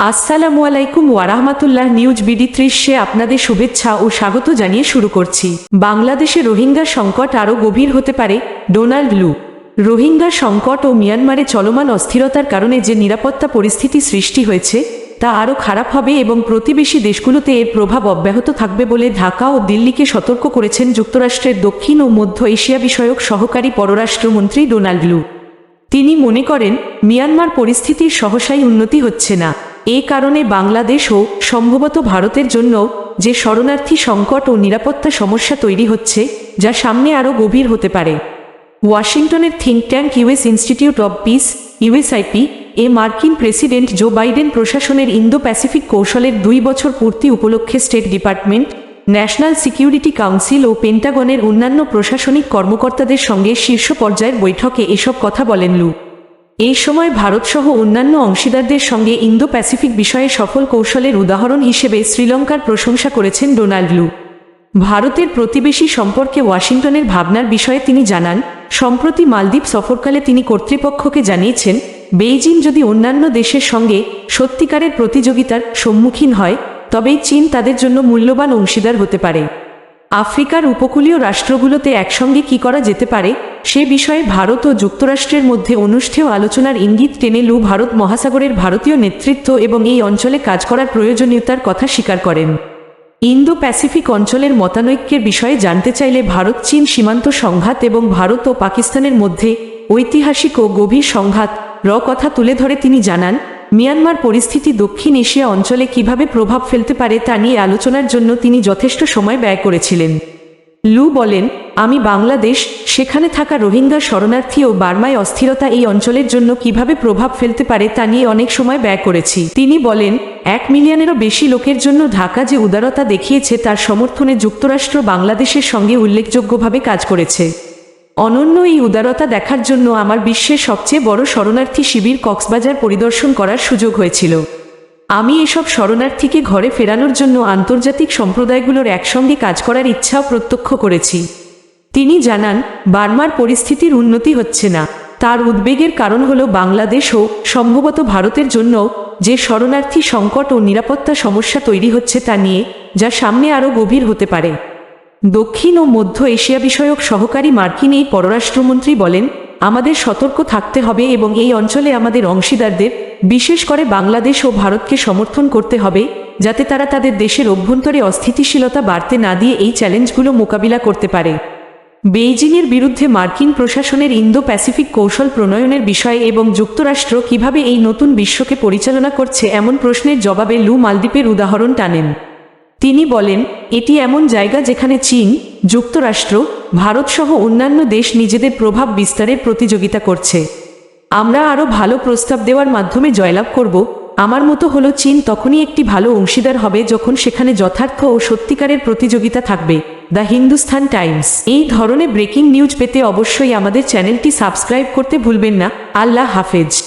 আসসালামু আলাইকুম ওয়ারাহমাতুল্লাহ news BD ত্রিশে আপনাদের শুভেচ্ছা ও স্বাগত জানিয়ে শুরু করছি। বাংলাদেশে রোহিঙ্গা সংকট আরও গভীর হতে পারে, ডোনাল্ড লু। রোহিঙ্গা সংকট ও মিয়ানমারে চলমান অস্থিরতার কারণে যে নিরাপত্তা পরিস্থিতি সৃষ্টি হয়েছে, তা আরও খারাপ হবে এবং প্রতিবেশী দেশগুলোতে এর প্রভাব অব্যাহত থাকবে বলে ঢাকা ও দিল্লিকে সতর্ক করেছেন যুক্তরাষ্ট্রের দক্ষিণ ও মধ্য এশিয়া বিষয়ক সহকারী পররাষ্ট্রমন্ত্রী ডোনাল্ড লু। তিনি মনে করেন, মিয়ানমার পরিস্থিতির সহসাই উন্নতি হচ্ছে না। এ কারণে বাংলাদেশ ও সম্ভবত ভারতের জন্য যে শরণার্থী সংকট ও নিরাপত্তা সমস্যা তৈরি হচ্ছে, যা সামনে আরও গভীর হতে পারে। ওয়াশিংটনের think tank US institute of peace USIP এ মার্কিন প্রেসিডেন্ট জো বাইডেন প্রশাসনের ইন্দো প্যাসিফিক কৌশলের দুই বছর পূর্তি উপলক্ষে state department, national security council ও পেন্টাগনের অন্যান্য প্রশাসনিক কর্মকর্তাদের সঙ্গে শীর্ষ পর্যায়ের বৈঠকে এসব কথা বলেন লু। এই সময় ভারতসহ অন্যান্য অংশীদারদের সঙ্গে ইন্দো প্যাসিফিক বিষয়ে সফল কৌশলের উদাহরণ হিসেবে শ্রীলঙ্কার প্রশংসা করেছেন ডোনাল্ড লু। ভারতের প্রতিবেশী সম্পর্কে ওয়াশিংটনের ভাবনার বিষয়ে তিনি জানান, সম্প্রতি মালদ্বীপ সফরকালে তিনি কর্তৃপক্ষকে জানিয়েছেন, বেইজিং যদি অন্যান্য দেশের সঙ্গে সত্যিকারের প্রতিযোগিতার সম্মুখীন হয়, তবেই চীন তাদের জন্য মূল্যবান অংশীদার হতে পারে। আফ্রিকার উপকূলীয় রাষ্ট্রগুলোতে একসঙ্গে কি করা যেতে পারে, সে বিষয়ে ভারত ও যুক্তরাষ্ট্রের মধ্যে অনুষ্ঠেয় আলোচনার ইঙ্গিত টেনে লু ভারত মহাসাগরের ভারতীয় নেতৃত্ব এবং এই অঞ্চলে কাজ করার প্রয়োজনীয়তার কথা স্বীকার করেন। ইন্দো প্যাসিফিক অঞ্চলের মতানৈক্যের বিষয়ে জানতে চাইলে ভারত চীন সীমান্ত সংঘাত এবং ভারত ও পাকিস্তানের মধ্যে ঐতিহাসিক ও গভীর সংঘাত, র কথা তুলে ধরে তিনি জানান মিয়ানমার পরিস্থিতি দক্ষিণ এশিয়া অঞ্চলে কীভাবে প্রভাব ফেলতে পারে তা নিয়ে আলোচনার জন্য তিনি যথেষ্ট সময় ব্যয় করেছিলেন। লু বলেন, আমি বাংলাদেশ, সেখানে থাকা রোহিঙ্গা শরণার্থী ও বার্মায় অস্থিরতা এই অঞ্চলের জন্য কীভাবে প্রভাব ফেলতে পারে তা নিয়ে অনেক সময় ব্যয় করেছি। তিনি বলেন, এক মিলিয়নেরও বেশি লোকের জন্য ঢাকা যে উদারতা দেখিয়েছে তার সমর্থনে যুক্তরাষ্ট্র বাংলাদেশের সঙ্গে উল্লেখযোগ্যভাবে কাজ করেছে। অনন্য এই উদারতা দেখার জন্য আমার বিশ্বের সবচেয়ে বড় শরণার্থী শিবির কক্সবাজার পরিদর্শন করার সুযোগ হয়েছিল। আমি এসব শরণার্থীকে ঘরে ফেরানোর জন্য আন্তর্জাতিক সম্প্রদায়গুলোর একসঙ্গে কাজ করার ইচ্ছাও প্রত্যক্ষ করেছি। তিনি জানান, বার্মার পরিস্থিতির উন্নতি হচ্ছে না। তার উদ্বেগের কারণ হল বাংলাদেশ ও সম্ভবত ভারতের জন্য যে শরণার্থী সংকট ও নিরাপত্তা সমস্যা তৈরি হচ্ছে তা নিয়ে, যা সামনে আরও গভীর হতে পারে। দক্ষিণ ও মধ্য এশিয়া বিষয়ক সহকারী মার্কিন এই পররাষ্ট্রমন্ত্রী বলেন, আমাদের সতর্ক থাকতে হবে এবং এই অঞ্চলে আমাদের অংশীদারদের, বিশেষ করে বাংলাদেশ ও ভারতকে সমর্থন করতে হবে, যাতে তারা তাদের দেশের অভ্যন্তরে অস্থিতিশীলতা বাড়তে না দিয়ে এই চ্যালেঞ্জগুলো মোকাবিলা করতে পারে। বেইজিংয়ের বিরুদ্ধে মার্কিন প্রশাসনের ইন্দো প্যাসিফিক কৌশল প্রণয়নের বিষয়ে এবং যুক্তরাষ্ট্র কীভাবে এই নতুন বিশ্বকে পরিচালনা করছে এমন প্রশ্নের জবাবে লু মালদ্বীপের উদাহরণ টানেন। তিনি বলেন, এটি এমন জায়গা যেখানে চীন, যুক্তরাষ্ট্র, ভারতসহ অন্যান্য দেশ নিজেদের প্রভাব বিস্তারের প্রতিযোগিতা করছে। আমরা আরও ভালো প্রস্তাব দেওয়ার মাধ্যমে জয়লাভ করব। আমার মতো হলো চীন তখনই একটি ভালো অংশীদার হবে যখন সেখানে যথার্থ ও সত্যিকারের প্রতিযোগিতা থাকবে। The Hindustan Times. এই ধরনের ব্রেকিং নিউজ পেতে অবশ্যই আমাদের চ্যানেলটি সাবস্ক্রাইব করতে ভুলবেন না। আল্লাহ হাফেজ।